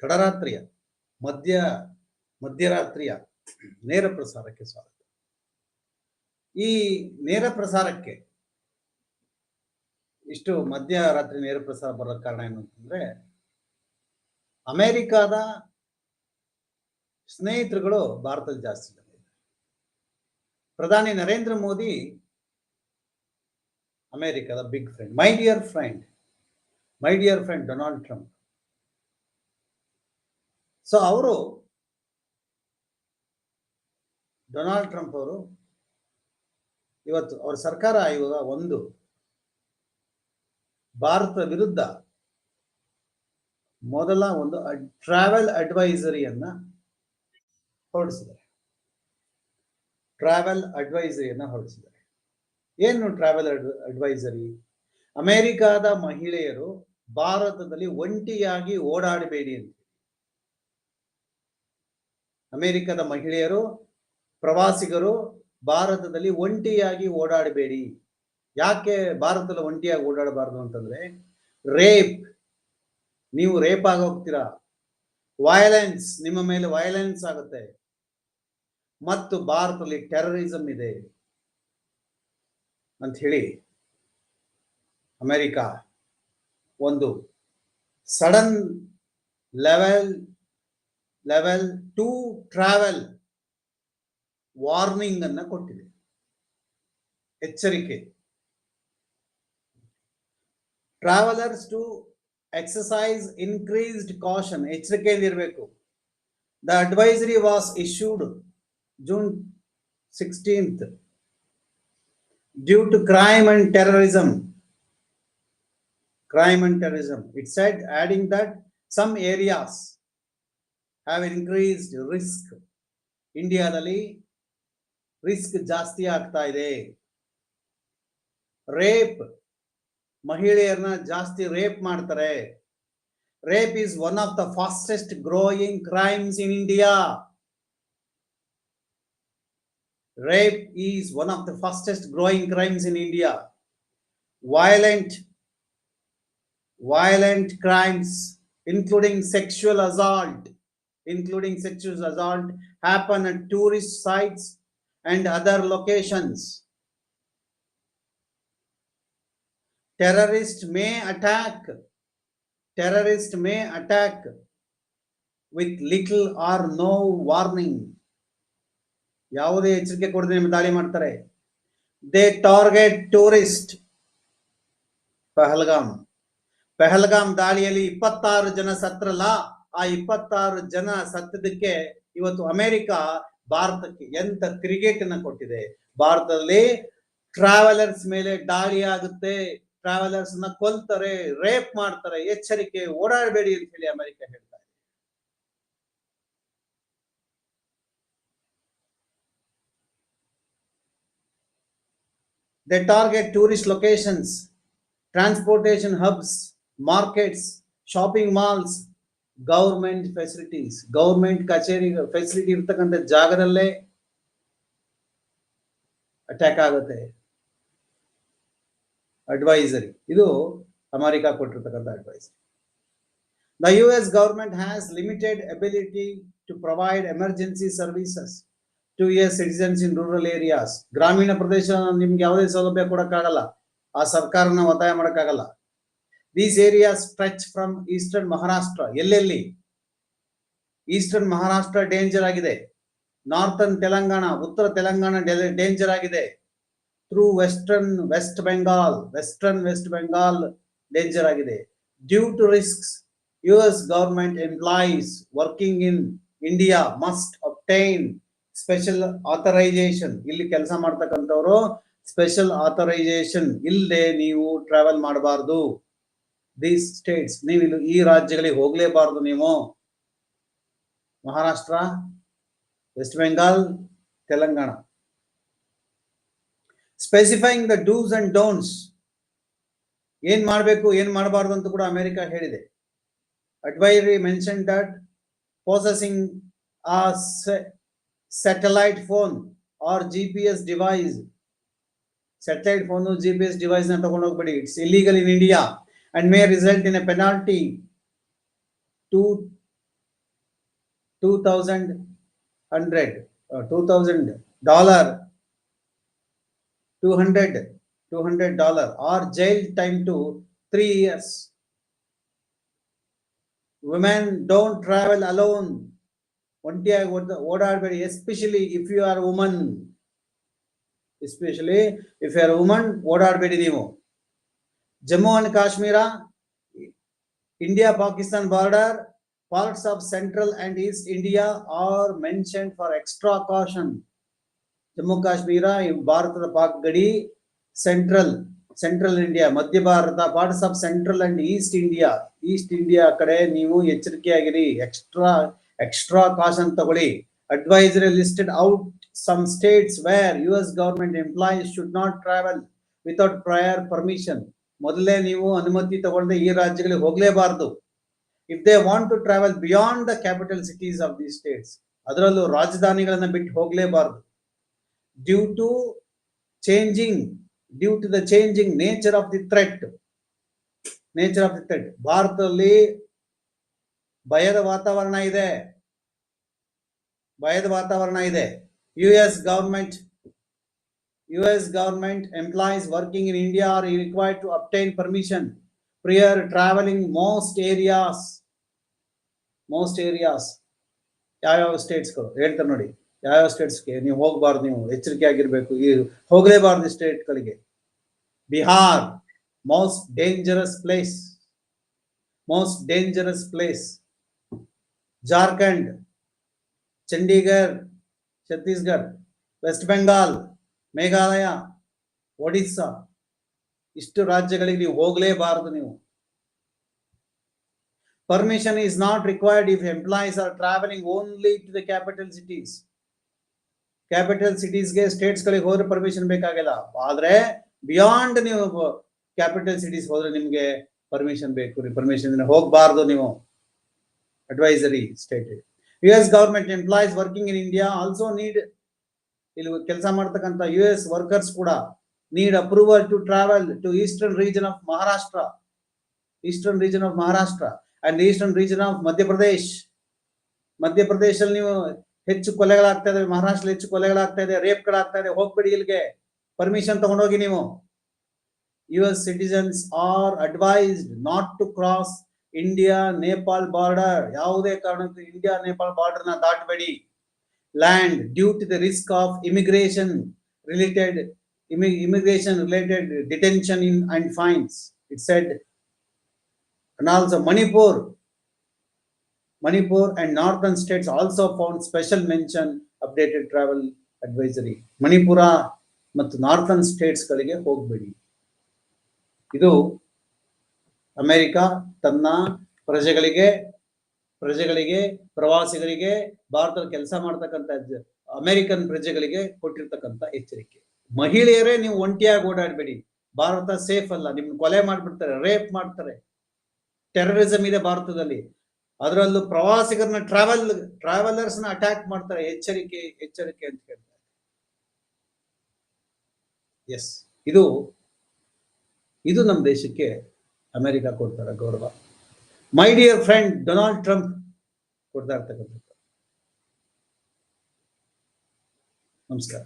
ತಡರಾತ್ರಿಯ, ಮಧ್ಯ, ಮಧ್ಯರಾತ್ರಿಯ ನೇರ ಪ್ರಸಾರಕ್ಕೆ ಸ್ವಾಗತ. ಈ ನೇರ ಪ್ರಸಾರಕ್ಕೆ ಇಷ್ಟು ಮಧ್ಯರಾತ್ರಿ ನೇರ ಪ್ರಸಾರ ಬರೋ ಕಾರಣ ಏನು ಅಂತಂದ್ರೆ, ಅಮೇರಿಕಾದ ಸ್ನೇಹಿತರುಗಳು ಭಾರತದ ಜಾಸ್ತಿ ಪ್ರಧಾನಿ ನರೇಂದ್ರ ಮೋದಿ ಅಮೇರಿಕಾದ big friend my dear friend my dear friend Donald Trump so ಅವರು ಡೊನಾಲ್ಡ್ ಟ್ರಂಪ್ ಅವರು ಇವತ್ತು ಅವರ ಸರ್ಕಾರ ಇವಾಗ ಒಂದು ಭಾರತ ವಿರುದ್ಧ ಮೊದಲ ಒಂದು ಟ್ರಾವೆಲ್ ಅಡ್ವೈಸರಿಯನ್ನ ಹೊರಡಿಸಿದ್ದಾರೆ. ಟ್ರಾವೆಲ್ ಅಡ್ವೈಸರಿಯನ್ನ ಹೊರಡಿಸಿದ್ದಾರೆ. ಏನು ಟ್ರಾವೆಲ್ ಅಡ್ವೈಸರಿ ಅಮೆರಿಕಾದ ಮಹಿಳೆಯರು ಭಾರತದಲ್ಲಿ ಒಂಟಿಯಾಗಿ ಓಡಾಡಬೇಡಿ ಅಂತ. ಅಮೆರಿಕದ ಮಹಿಳೆಯರು, ಪ್ರವಾಸಿಗರು ಭಾರತದಲ್ಲಿ ಒಂಟಿಯಾಗಿ ಓಡಾಡಬೇಡಿ. ಯಾಕೆ ಭಾರತದಲ್ಲಿ ಒಂಟಿಯಾಗಿ ಓಡಾಡಬಾರ್ದು ಅಂತಂದ್ರೆ, ರೇಪ್, ನೀವು ರೇಪ್ ಆಗೋಗ್ತೀರಾ? ವಯಲೆನ್ಸ್ ನಿಮ್ಮ ಮೇಲೆ ವಯಲೆನ್ಸ್ ಆಗುತ್ತೆ. ಮತ್ತು ಭಾರತದಲ್ಲಿ ಟೆರರಿಸಂ ಇದೆ. ಅಂತ ಹೇಳಿ ಅಮೆರಿಕ ಒಂದು sudden level level two travel warning ಅನ್ನ ಕೊಟ್ಟಿದೆ ಎಚ್ಚರಿಕೆ travellers to exercise increased caution ಎಚ್ಚರಿಕೆಯಲ್ಲಿರಬೇಕು the advisory was issued June sixteenth due to crime and terrorism crime and terrorism. It said, adding that some areas have increased risk ಇಂಡಿಯಾದಲ್ಲಿ risk ಜಾಸ್ತಿ ಆಗ್ತಾ ಇದೆ. Rape ಮಹಿಳೆಯರನ್ನ ಜಾಸ್ತಿ rape ಮಾಡ್ತಾರೆ. Rape is one of the fastest growing crimes in India rape is one of the fastest growing crimes in India violent violent crimes, including sexual assault. Including sexual assault happen at tourist sites and other locations terrorist may attack terrorist may attack with little or no warning ಯಾವುದೇ ಎಚ್ಚರಿಕೆ ಕೊಡದೆ ನಿಮ್ಗೆ ದಾಳಿ ಮಾಡ್ತಾರೆ they target tourist Pahalgam Pahalgam ದಾಳಿಯಲ್ಲಿ ಇಪ್ಪತ್ತಾರು ಜನ ಸತ್ರಲ್ಲ ಆ ಇಪ್ಪತ್ತಾರು ಜನ ಸತ್ತದಕ್ಕೆ ಇವತ್ತು ಅಮೆರಿಕ ಭಾರತಕ್ಕೆ ಎಂತ ಕ್ರಿಕೆಟ್ ಅನ್ನ ಕೊಟ್ಟಿದೆ. ಭಾರತದಲ್ಲಿ ಟ್ರಾವೆಲರ್ಸ್ ಮೇಲೆ ದಾಳಿ ಆಗುತ್ತೆ. ಟ್ರಾವೆಲರ್ಸ್ನ ಕೊಲ್ತಾರೆ ರೇಪ್ ಮಾಡ್ತಾರೆ ಎಚ್ಚರಿಕೆ ಓಡಾಡಬೇಡಿ ಅಂತ ಹೇಳಿ ಅಮೆರಿಕ ಹೇಳ್ತಾರೆ they target tourist locations transportation hubs markets shopping malls, government facilities government ಕಚೇರಿ ಫೆಸಿಲಿಟಿ ಇರ್ತಕ್ಕಂಥ ಜಾಗದಲ್ಲೇ ಅಟ್ಯಾಕ್ ಆಗುತ್ತೆ. ಅಡ್ವೈಸರಿ ಇದು ಅಮೆರಿಕ ಕೊಟ್ಟಿರ್ತಕ್ಕಂಥ advisory the U S government has limited ability to provide emergency services to S citizens in rural areas ಗ್ರಾಮೀಣ ಪ್ರದೇಶ ನಿಮ್ಗೆ ಯಾವುದೇ ಸೌಲಭ್ಯ ಕೊಡೋಕ್ಕಾಗಲ್ಲ. ಆ ಸರ್ಕಾರನ ಒತ್ತಾಯ ಮಾಡಕ್ಕಾಗಲ್ಲ. These areas stretch from eastern Maharashtra ಎಲ್ಲೆಲ್ಲಿ ಈಸ್ಟರ್ನ್ ಮಹಾರಾಷ್ಟ್ರ ಡೇಂಜರ್ ಆಗಿದೆ. ನಾರ್ಥನ್ ತೆಲಂಗಾಣ ಉತ್ತರ ತೆಲಂಗಾಣ ಡೇಂಜರ್ ಆಗಿದೆ. Through western West Bengal western West Bengal danger ಆಗಿದೆ. Due to risks U S government employees working in India must obtain special authorisation ಇಲ್ಲಿ ಕೆಲಸ ಮಾಡ್ತಕ್ಕಂಥವ್ರು special authorisation ಇಲ್ಲದೆ ನೀವು ಟ್ರಾವೆಲ್ ಮಾಡಬಾರ್ದು. ದೀಸ್ ಸ್ಟೇಟ್ಸ್ ನೀವು ಇಲ್ಲಿ ಈ ರಾಜ್ಯಗಳಿಗೆ ಹೋಗಲೇಬಾರದು ನೀವು. Maharashtra West Bengal Telangana. Specifying the dos and don'ts ಏನ್ ಮಾಡಬೇಕು, ಏನ್ ಮಾಡಬಾರ್ದು ಅಂತ ಕೂಡ ಅಮೆರಿಕ ಹೇಳಿದೆ. Advisory mention that possessing a satellite phone or G P S device satellite phone G P S ಡಿವೈಸ್ನ ತಗೊಂಡು ಹೋಗ್ಬೇಡಿ. It's illegal in India and may result in a penalty two two thousand hundred two thousand dollar two hundred two hundred dollar or jail time to three years women don't travel alone ಒಂಟಿಯಾಗಿ ಓಡ್- ಓಡಾಡಬೇಡಿ especially if you are woman especially if you are woman ಓಡಾಡಬೇಡಿ ನೀವು Jammu and Kashmir India Pakistan border parts of central and east India are mention for extra caution Jammu Kashmir ಭಾರತದ ಪಾಕ್ ಗಡಿ central central India ಮಧ್ಯ Bharat parts of central and east India east India ಕಡೆ ನೀವು ಎಚ್ಚರಿಕೆಯಾಗಿರಿ. Extra extra caution ತಗೊಳ್ಳಿ. Advisory listed out some states where U S government employees should not travel without prior permission ಮೊದಲೇ ನೀವು ಅನುಮತಿ ತಗೊಳ್ಳದೆ ಈ ರಾಜ್ಯಗಳಿಗೆ ಹೋಗಲೇಬಾರದು. If they want to travel beyond the capital cities of the states ಅದರಲ್ಲೂ ರಾಜಧಾನಿಗಳನ್ನ ಬಿಟ್ಟು ಹೋಗಲೇಬಾರದು. Due to changing due to the changing nature of the threat nature of the threat ಭಾರತದಲ್ಲಿ ಭಯದ ವಾತಾವರಣ ಇದೆ. ಭಯದ ವಾತಾವರಣ ಇದೆ. U S government U S government employees working in India are required to obtain permission prior travelling most areas most areas ಯಾವ್ಯಾವ ಸ್ಟೇಟ್ಸ್ಗಳು ಹೇಳ್ತಾರೆ ನೋಡಿ ಯಾವ್ಯಾವ ಸ್ಟೇಟ್ಸ್ಗೆ ನೀವು ಹೋಗಬಾರ್ದು, ನೀವು ಎಚ್ಚರಿಕೆ ಆಗಿರ್ಬೇಕು. ಈ ಹೋಗಲೇಬಾರ್ದು ಸ್ಟೇಟ್ಗಳಿಗೆ Bihar most dangerous place most dangerous place Jharkhand Chandigarh Chhattisgarh West Bengal Meghalaya, Odisha, ಇಷ್ಟು ರಾಜ್ಯಗಳಿಗೆ ನೀವು ಹೋಗಲೇಬಾರದು ನೀವು. Permission is not required if employees are travelling only to the capital cities capital ಸಿಟೀಸ್ಗೆ ಸ್ಟೇಟ್ಸ್ಗಳಿಗೆ ಹೋದ್ರೆ ಪರ್ಮಿಷನ್ ಬೇಕಾಗಿಲ್ಲ. ಆದ್ರೆ ಬಿಯಾಂಡ್ ನೀವು ಕ್ಯಾಪಿಟಲ್ ಸಿಟೀಸ್ ಹೋದ್ರೆ ನಿಮಗೆ ಪರ್ಮಿಷನ್ ಬೇಕು. ಪರ್ಮಿಷನ್ ಹೋಗಬಾರ್ದು ನೀವು. Advisory state U S government employees working in India also need ಇಲ್ಲಿ ಕೆಲಸ ಮಾಡ್ತಕ್ಕಂಥ ಯು ಎಸ್ ವರ್ಕರ್ಸ್ ಕೂಡ need approval to travel to eastern region of Maharashtra eastern region of Maharashtra and eastern region of Madhya Pradesh ಮಧ್ಯಪ್ರದೇಶದಲ್ಲಿ ನೀವು ಹೆಚ್ಚು ಕೊಲೆಗಳಾಗ್ತಾ ಇದೆ ಮಹಾರಾಷ್ಟ್ರ ಹೆಚ್ಚು ಕೊಲೆಗಳಾಗ್ತಾ ಇದೆ ರೇಪ್ಗಳಾಗ್ತಾ ಇದೆ ಹೋಗ್ಬೇಡಿ ಇಲ್ಲಿಗೆ. ಪರ್ಮಿಷನ್ ತಗೊಂಡೋಗಿ ನೀವು. U S citizens are advised not to cross India Nepal border ಯಾವುದೇ ಕಾರಣಕ್ಕೂ ಇಂಡಿಯಾ ನೇಪಾಲ್ ಬಾರ್ಡರ್ನ ದಾಟಬೇಡಿ. Land due to the risk of immigration related immigration related detention in and fines. It said, and also Manipur, Manipur and northern states also found special mention updated travel advisory. manipur ಮತ್ತು northern ಸ್ಟೇಟ್ಸ್ಗಳಿಗೆ ಹೋಗಬೇಡಿ ಇದು America ತನ್ನ ಪ್ರಜೆಗಳಿಗೆ ಪ್ರಜೆಗಳಿಗೆ, ಪ್ರವಾಸಿಗರಿಗೆ, ಭಾರತದಲ್ಲಿ ಕೆಲಸ ಮಾಡ್ತಕ್ಕಂಥ ಅಮೆರಿಕನ್ ಪ್ರಜೆಗಳಿಗೆ ಕೊಟ್ಟಿರ್ತಕ್ಕಂಥ ಎಚ್ಚರಿಕೆ. ಮಹಿಳೆಯರೇ ನೀವು ಒಂಟಿಯಾಗಿ ಓಡಾಡಬೇಡಿ. ಭಾರತ ಸೇಫ್ ಅಲ್ಲ. ನಿಮ್ಮ ಕೊಲೆ ಮಾಡ್ಬಿಡ್ತಾರೆ ರೇಪ್ ಮಾಡ್ತಾರೆ. ಟೆರರಿಸಂ ಇದೆ ಭಾರತದಲ್ಲಿ. ಅದರಲ್ಲೂ ಪ್ರವಾಸಿಗರನ್ನ ಟ್ರಾವೆಲ್ ಟ್ರಾವೆಲರ್ಸ್ನ ಅಟ್ಯಾಕ್ ಮಾಡ್ತಾರೆ. ಎಚ್ಚರಿಕೆ ಎಚ್ಚರಿಕೆ ಅಂತ ಹೇಳ್ತಾರೆ. ಎಸ್ ಇದು ಇದು ನಮ್ಮ ದೇಶಕ್ಕೆ ಅಮೆರಿಕ ಕೊಡ್ತಾರೆ ಗೌರವ. My dear friend Donald Trump ಕೊಡ್ತಾ ಇರ್ತಕ್ಕಂಥದ್ದು ನಮಸ್ಕಾರ